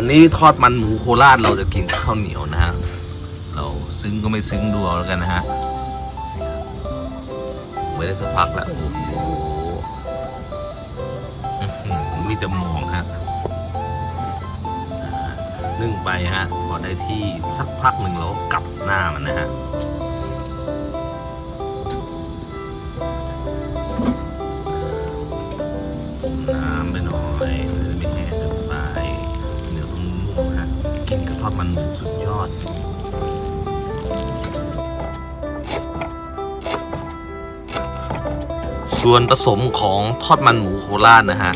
ันนี้ทอดมันหมูโคราชเราจะกินข้าวเหนียวนะฮะ เราซึ้งก็ไม่ซึ้งดูเอาแล้วกันนะฮะไม่ได้สักพักแล้วโอ้โหมีแต่หมองฮะนึ่งไปฮะพอได้ที่สักพักหนึ่งเราก็กลับหน้ามันนะฮะ สุดยอด ส่วนผสมของทอดมันหมูโคราชนะฮะ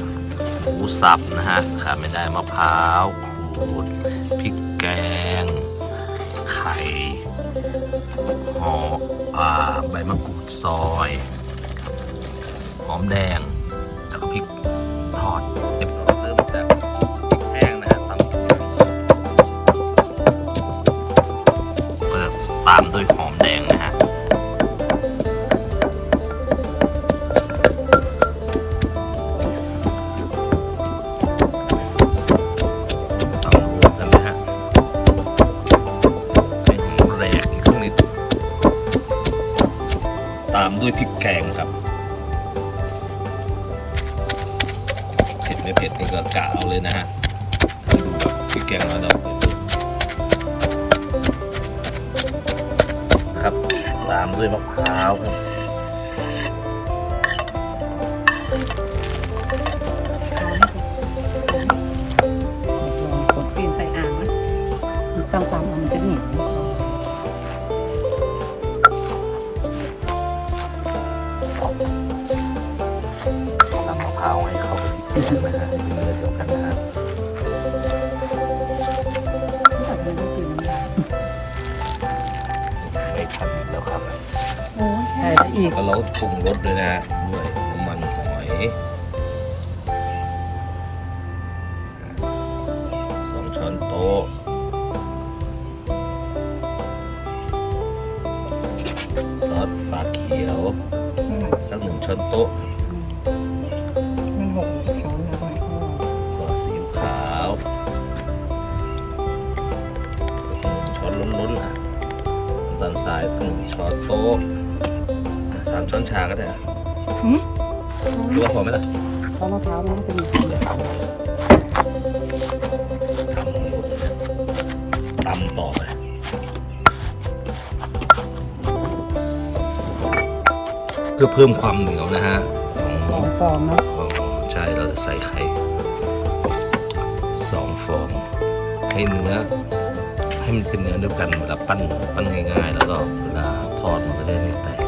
หมูสับนะฮะขาดไม่ได้มะพร้าวขูดพริกแกง ไข่หอมอ่าใบมะกรูดซอย หอมแดง แล้วก็พริกทอดามด้วยหอมแดงนะฮะตำรวจกันนะฮะให้หอมแรกอีกสักนิดตามด้วยพริกแกงครับ เผ็ดไม่เผ็ดนี่ก็กะเอาเลยนะฮะดูแบบพริกแกงมาแล้ว ครับ ตามด้วยมะพร้าวครับลองกดปีนใส่อ่างนะมันต้องตามมันจะเหนียวตำมะพร้าวให้เข้ากับพริกแกงนะฮะให้เป็นเนื้อเดียวกันนะฮะแบบ ไม่ทันแล้วครับโอ้ยใช่แล้วอีก แล้วเราปรุงรสด้วยนะฮะด้วยน้ำมันหอยสองช้อนโต๊ะซอสฝาเขียว สักหนึ่งช้อนโต๊ะ น้ำตาลทรายสักหนึ่งช้อนโต๊ะอะสามช้อนชาก็ได้อะหืมดูว่าพอไหมล่ะเพราะมะพร้าวมันก็จะมีทำหมดเลยตำต่อไปเพื่อเพิ่มความเหนียวนะฮะของฟองเนาะของใช่เราจะใส่ไข่สองฟองให้เนื้อ ให้มันเป็นเนื้อเดียวกันเวลาปั้นปั้นง่าย ๆ แล้วก็เวลาทอดมันก็ได้ไม่แตก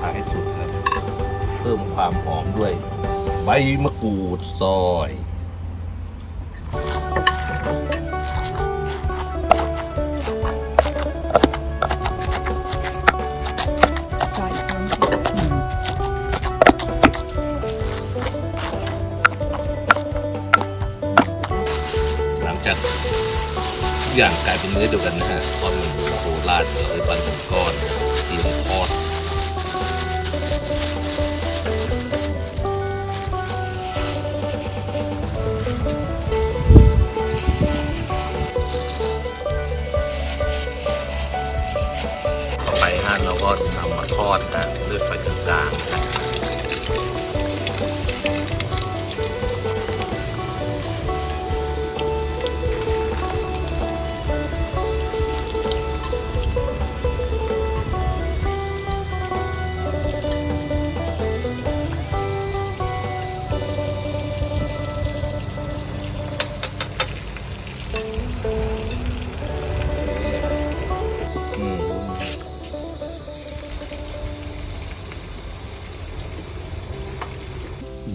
ทาให้สุดครับ เพิ่มความหอมด้วย ใบมะกรูดซอย จากทุกอย่างกลายเป็นเนื้อเดียวกันนะฮะทอดเป็นหมูโคราชเราเลยปั้นเป็นก้อนเตรียมทอดต่อไปฮะเราก็นำมาทอดนะด้วยไฟกลางๆ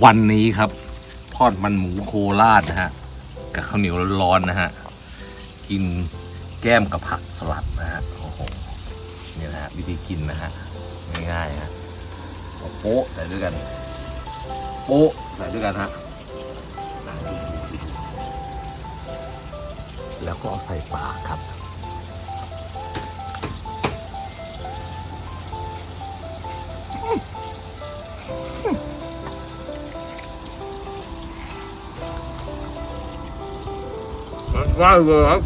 วันนี้ครับ ทอดมันหมูโคราชนะฮะ กับข้าวเหนียวร้อนๆนะฮะ กินแก้มกับผักสลัดนะฮะ โอ้โหนี่นะฮะวิธีกินนะฮะ ง่ายๆฮะโป๊ะใส่ด้วยกัน โป๊ะใส่ด้วยกันฮะ แล้วก็เอาใส่ปากครับง่ายเลยครับ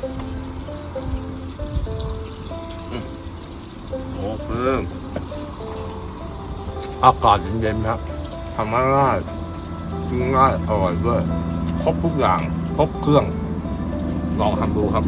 อืมโอเคอากาศเย็นๆครับทำง่ายๆกินง่ายอร่อยด้วยครบทุกอย่าง ครบเครื่อง ลองทำดูครับ